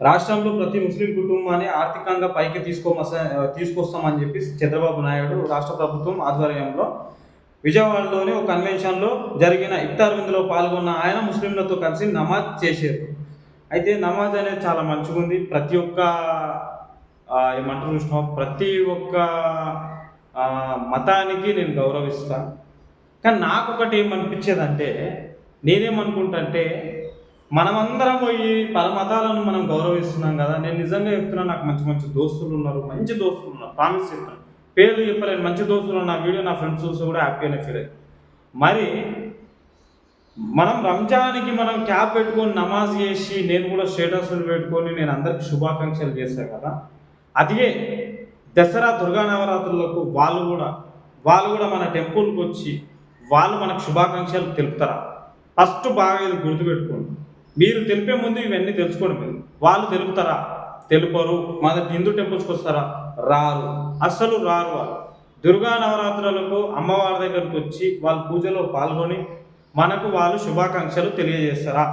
రాష్ట్రంలో ప్రతి ముస్లిం కుటుంబాన్ని ఆర్థికంగా పైకి తీసుకోమస తీసుకొస్తామని చెప్పి చంద్రబాబు నాయుడు రాష్ట్ర ప్రభుత్వం ఆధ్వర్యంలో విజయవాడలోని ఒక కన్వెన్షన్లో జరిగిన ఇఫ్తార్ విందులో పాల్గొన్న ఆయన ముస్లింలతో కలిసి నమాజ్ చేశారు. అయితే నమాజ్ అనేది చాలా మంచిగా ఉంది ప్రతి ఒక్క ఏమంటారు చూసినా ప్రతి ఒక్క మతానికి నేను గౌరవిస్తాను కానీ నాకు ఒకటి ఏమనిపించేదంటే నేనేమనుకుంటా మనమందరం పోయి పరమతాలను మనం గౌరవిస్తున్నాం కదా. నేను నిజంగా చెప్తున్నా నాకు మంచి మంచి దోస్తులు ఉన్నారు మంచి దోస్తులు ఉన్నారు. ప్రామిస్ చెప్తాను పేర్లు చెప్పలేను మంచి దోస్తులు నా వీడియో నా ఫ్రెండ్స్ చూసి కూడా హ్యాపీగానే ఫీల్ అయ్యి మరి మనం రంజాన్కి మనం క్యాప్ పెట్టుకొని నమాజ్ చేసి నేను కూడా స్టేటస్లు పెట్టుకొని నేను అందరికి శుభాకాంక్షలు చేశాను కదా. అదే దసరా దుర్గా నవరాత్రులకు వాళ్ళు కూడా వాళ్ళు కూడా మన టెంపుల్కి వచ్చి వాళ్ళు మనకు శుభాకాంక్షలు తెలుపుతారా? ఫస్ట్ బాగా ఇది గుర్తుపెట్టుకోండి. మీరు తెలిపే ముందు ఇవన్నీ తెలుసుకోండి మీరు. వాళ్ళు తెలుపుతారా? తెలుపరు. మన హిందూ టెంపుల్స్కి వస్తారా? రారు. అస్సలు రారు వాళ్ళు. దుర్గా నవరాత్రులకు అమ్మవారి దగ్గరకు వచ్చి వాళ్ళ పూజలో పాల్గొని మనకు వాళ్ళు శుభాకాంక్షలు తెలియజేస్తారా?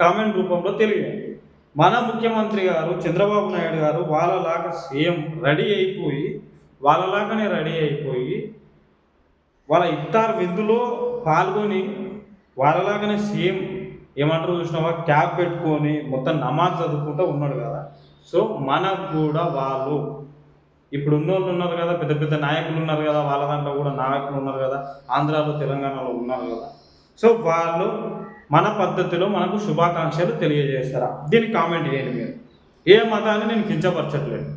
కామెంట్ రూపంలో తెలియజేయండి. మన ముఖ్యమంత్రి గారు చంద్రబాబు నాయుడు గారు వాళ్ళలాగా సేమ్ రెడీ అయిపోయి వాళ్ళలాగానే రెడీ అయిపోయి వాళ్ళ ఇఫ్తార్ విందులో పాల్గొని వాళ్ళలాగానే సేమ్ ఏమంటారు చూసినావా? క్యాప్ పెట్టుకొని మొత్తం నమాజ్ చదువుకుంటూ ఉన్నాడు కదా. సో మనకు కూడా వాళ్ళు ఇప్పుడు ఉన్నోళ్ళు ఉన్నారు కదా పెద్ద పెద్ద నాయకులు ఉన్నారు కదా వాళ్ళ దాంట్లో కూడా నాయకులు ఉన్నారు కదా ఆంధ్రాలో తెలంగాణలో ఉన్నారు కదా. సో వాళ్ళు మన పద్ధతిలో మనకు శుభాకాంక్షలు తెలియజేస్తారా? దీనికి కామెంట్ చేయండి మీరు. ఏ మతాన్ని నేను కించపరచట్లేదు.